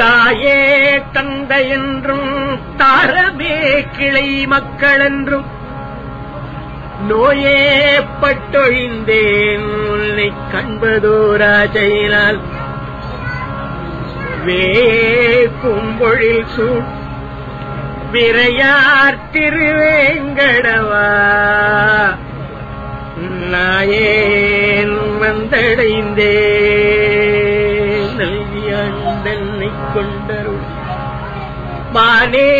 தாயே தந்தை என்றும் தாரமே கிளை மக்கள் என்றும் நோயே பட்டொழிந்தேன் உன்னை கண்பதோராஜையினால் வே கும்பொழில் சூழ் விரையார் திருவேங்கடவா. நாயேன் வந்தடைந்தேன். கொண்டருள் மானே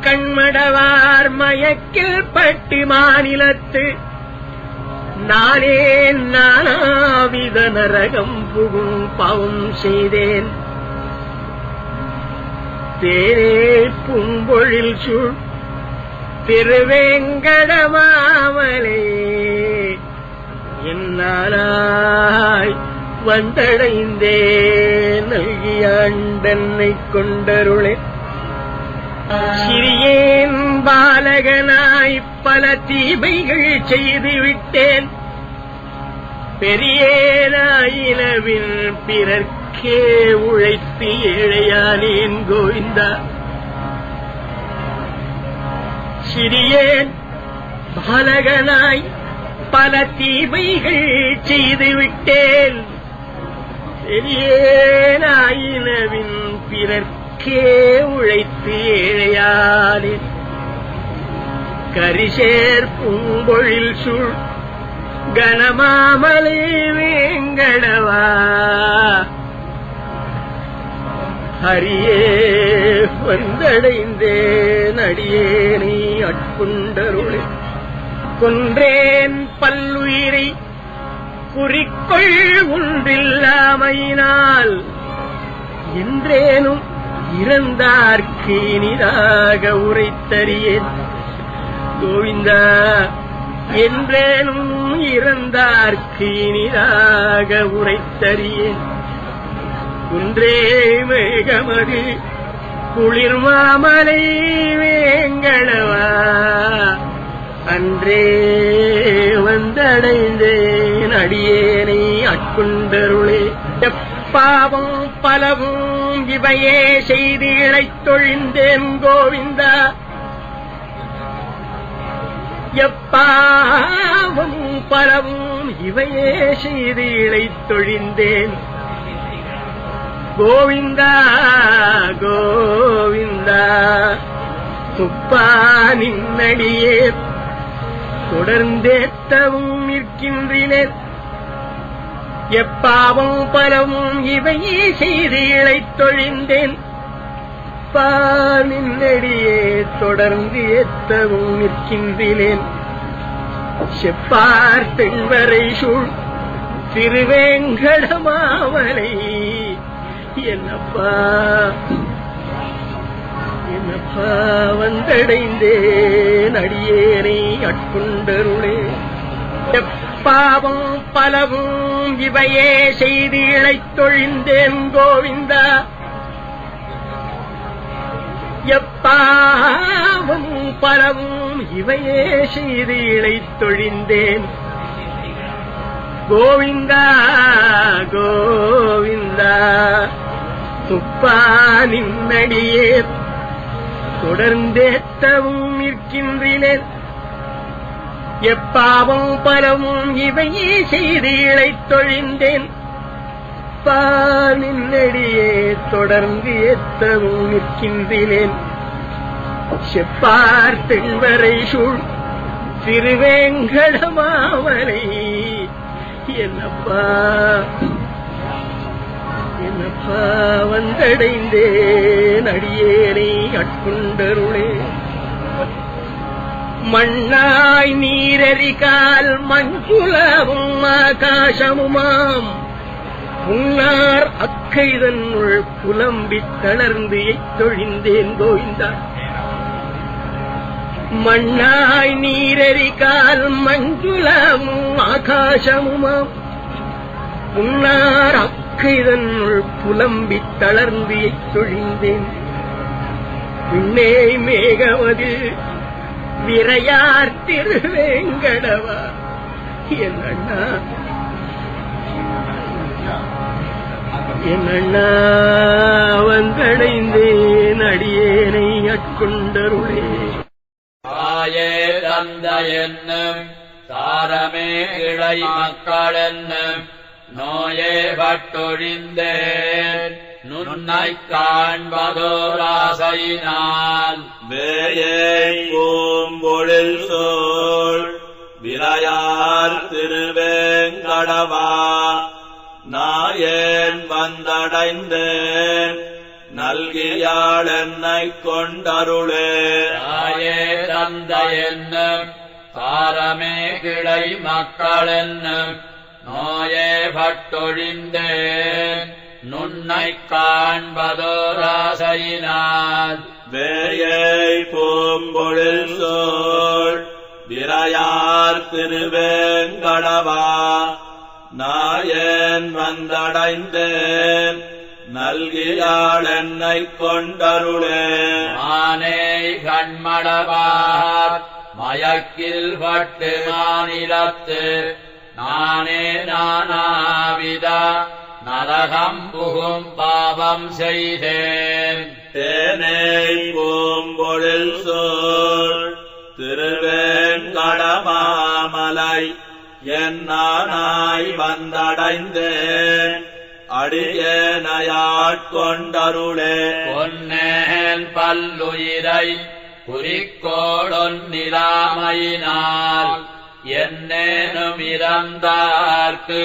கண்மடவார் மயக்கில் பட்டி மாநிலத்து. நானே நானாவித நரகம் புகும் பாவம் செய்தேன். தேரே பூம்பொழில் சூழ் திருவேங்கடமாமலே என்னாலாய் வந்தடைந்தே நல்கிய நல்கியாண்டன்னை கொண்டருளே. சிறியேன் பாலகனாய் பல தீமைகள் செய்துவிட்டேன். பெரியேனாயினவின் பிறர்க்கே உழைத்து ஏழையானேன் கோவிந்தா. சிறியேன் பாலகனாய் பல தீமைகள் செய்துவிட்டேன். விட்டேன் பிறர்க்கே உழைத்து ஏழையானேன் கரிசேர் பூம்பொழில் சூழ் கனமாமலை வேங்கடவா. ஹரியே வந்தடைந்தேன் அடியேனை அட்குண்டருளே கொன்றேன் பல்லுயிரை குறிக்கொள் உண்டில்லாமையினால் என்றேனும் இறந்தார்க்கு இனிதாக உரைத்தறியேன் கோவிந்தா என்றேனும் இறந்தார்க்கு இனிதாக உரைத்தறியேன் குன்றே மேகமது குளிர் மாமலை வேங்கடவா. அன்றே வந்தடைந்தேன் அடியேனை அட்குண்டருளே எப்பாவும் பலவும் இவையே செய்து இழைத்தொழிந்தேன் கோவிந்தா. எப்பாவும் பலவும் இவையே செய்து இழைத்தொழிந்தேன் கோவிந்தா கோவிந்தா துப்பா நின்னடியே. தொடர்ந்தேத்தவும் நிற்கின்றேன். எப்பாவும் பலவும் இவையே செய்து இழைத்தொழிந்தேன் பாலினடியே தொடர்ந்து ஏத்தவும் நிற்கின்றேன். செப்பார் தென்வரை சூழ் திருவேங்கடமாவலை. என்னப்பா? என்னப்பா வந்தடைந்தேன் அடியேனை அட்கொண்டருளே. எப்பாவும் பலவும் இவையே செய்து இழைத்தொழிந்தேன் கோவிந்தா. எப்பாவும் பரவும் இவையே செய்து இழைத்தொழிந்தேன். கோவிந்தா கோவிந்தா துப்பா நின்னடியே. தொடர்ந்தேத்தவும் நிற்கின்றேன். எப்பாவும் பலவும் இவையே செய்து இழைத்தொழிந்தேன் பாலினடியே தொடர்ந்து ஏத்தவும் நிற்கின்றேன். செப்பார் தென்வரை சூழ் திருவேங்கடமாவலை. என்னப்பா என்னப்பா வந்தடைந்தேன் அடியேனை அட்குண்டருளே மண்ணாய் நீரறிகால் மஞ்சுளவும் ஆகாசமுமாம். புன்னார் அக்கைதனுள் புலம்பி தளர்ந்து எய்தொழிந்தேன் கோவிந்தா மண்ணாய் நீரறிகால் மஞ்சுளமும் ஆகாசமுமாம். புன்னார் அக்கைதனுள் புலம்பி தளர்ந்து எய்தொழிந்தேன். பின்னே மேகமது விரையார் திருவேங்கடவா. என்னண்ணா என்னண்ணா வந்தடை ஆட்கொண்டருளே தாயே தந்த என்னும் தாரமே இளை மக்கள் என்னும் நோயே பட்டொழிந்தேன். நுண்ணை காண்பதோராசையினால் வேயை பூம்பொழில் சோழ். விரையார் திருவேங்கடவா நாயேன் வந்தடைந்தேன். நல்கியாள் என்னை கொண்டருளே. தாயே தந்த என்ன தாரமே கிளை மக்கள் என்ன நோயே பட்டொழிந்தேன். நுண்ணை காண்பதோராசையினால் வேயை பூம்பொழில் சோழ். விரையார் திருவேங்கடவா நாயன் வந்தடைந்தேன். நல்கியாள் என்னை கொண்டருளே. மானே கண்மடவார் மயக்கில் பட்டு மாநிலத்து. நானே நானாவிதா நரகம் புகும் பாவம் செய்தேன். தேனை பூம்பொழில் சோழ் திருவேங்கடமாமலை என்னானாய் வந்தடைந்தேன். அடியேனையாட்கொண்டருளே பொன்னேன் பல்லுயிரை குறிக்கோளொன்னிலாமையினால் என்னேனும் இறந்தார்க்கு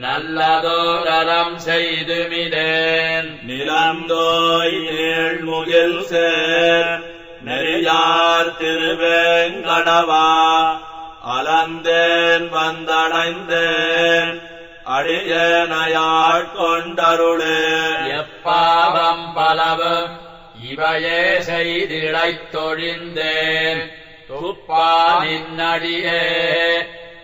நல்லதோரம் செய்துமிதேன். நிலந்தோய் நீழ்முகில் சேர். நெறியார் திருவேங்கடவா அலந்தேன் வந்தடைந்தேன். அடியேனையாட்கொண்டருளே எப்பாவம் பலவும் இவையே செய்திழைத் தொழிந்தேன் துப்பா நின்னடியே.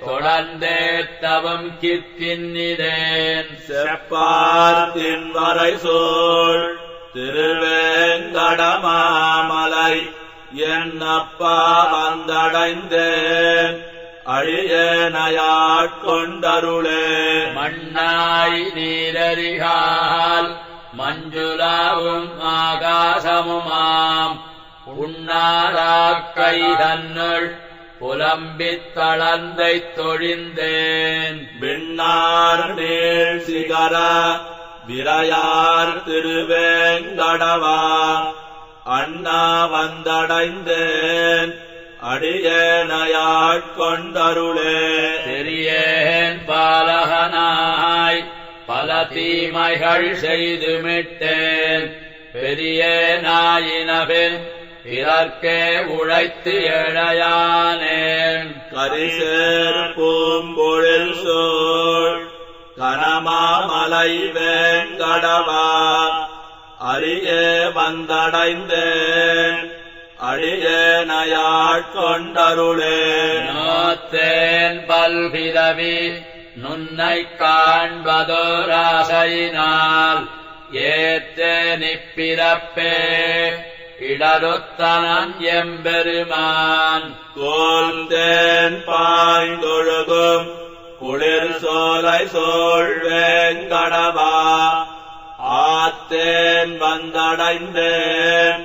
தொடர்ந்தே தவம் கிற்கின்னிதேன் செப்பார்த்தின் வரை சோழ் திருவேங்கடமாமலை என்னப்பா வந்தடைந்தேன். அழியேனையாட்கொண்டருளே மண்ணாய் நீரறிகால் மஞ்சுளாவும் ஆகாசமுமாம். உண்ணாராக்கை தன்னுள் புலம்பித் தளந்தைத் தொழிந்தேன். விண்ணார் மேல் சிகர விரையார் திருவேங்கடவா அண்ணா வந்தடைந்தேன் அடியேனையாட்கொண்டருளே பெரியேன் பாலகனாய் பல தீமைகள் செய்துமிட்டேன். பெரியேனாயினபின் பிறர்க்கே உழைத்து எழையானேன் கரிசேர் பூம்பொழில் சோழ் கனமாமலை வேங்கடவா அரியே வந்தடைந்தேன் அடியேனையாட்கொண்டருளே நோத்தேன் பல்பிதவி நுன்னை காண்பதோராசையினால் ஏத்தேன் இப்பிறப்பே இடருத்தனன் எம்பெருமான் கோல்தேன் பாய்ந்தொழுகும் குளிர் சோலை சோழ்வேங்கடவா ஆத்தேன் வந்தடைந்தேன்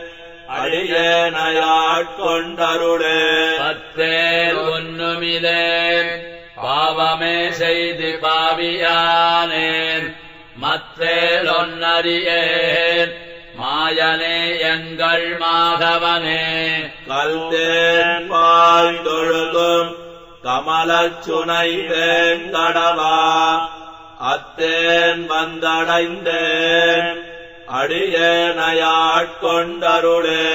அழியனையாட்கொண்டருளே பத்தேல் ஒன்னுமிலேன் பாவமே செய்து பாவியானேன் மத்தேல் ஒன்னறியேன் மாயனே எங்கள் மாதவனே. கல்தேன் பாய்ந்தொழுகும் கமலச்சுனை வேங்கடவா அத்தேன் வந்தடைந்தேன் அடியேனையாட்கொண்டருளே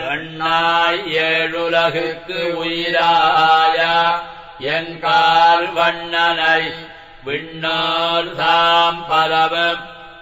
கண்ணாய் ஏழுலகுக்கு உயிராய என் கால் வண்ணனை. விண்ணோர் தாம் பரவும்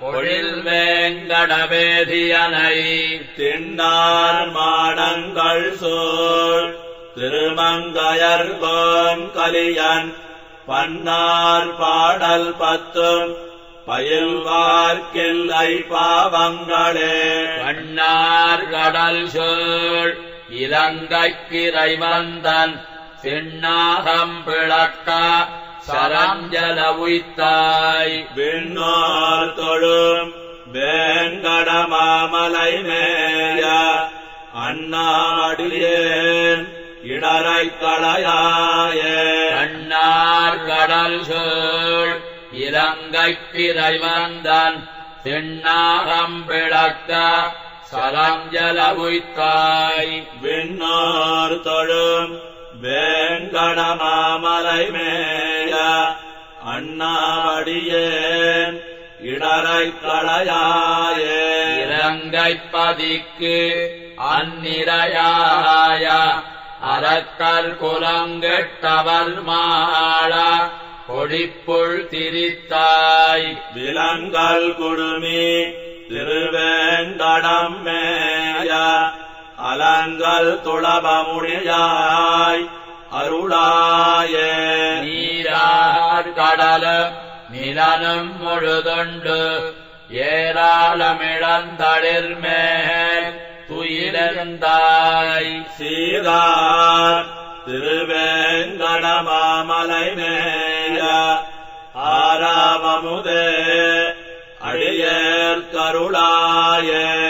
பொழில் வேங்கடவேதியனை தின்னார் மாடங்கள் சோழ். திருமங்கையர்கோன் கலியன் பன்னார் பாடல் பத்தும். பயில்வார்க்கில்லை பாவங்களே. வண்ணார் கடல் சோழ். இலங்கைக்கிரை வந்தன் சின்னாகம் பிளக்க. சரஞ்சல உய்த்தாய் விண்ணோர் தொழும் வேங்கடமாமலை மேய அண்ணாடியேன் இடரை களையாயே கண்ணார் கடல் சோழ் இலங்கைக்கிரை வந்தன் சின்னாகம் பிளக்க சரஞ்சல உய்த்தாய் விண்ணோர் தொழும் வேங்கடமாமலை மேய அண்ணாவடியேன் இடரை களையாயே இலங்கை பதிக்கு அந்நிரையாய அரக்கர் குலங்கெட்டவர் மாள கொடிப்புள் திரித்தாய். விலங்கல் குடுமி திருவேங்கடம் மேய அலங்கல் துளபமுடியாய். அருளாயே. நீரார் கடலும் நிலனும் முழுதுண்டு ஏராளமிழந்தளிர் மேல் துயிலந்தாய். சீரார் திருவேங்கடமாமலை மேய ஆராமமுதே அடியேற் கருளாயே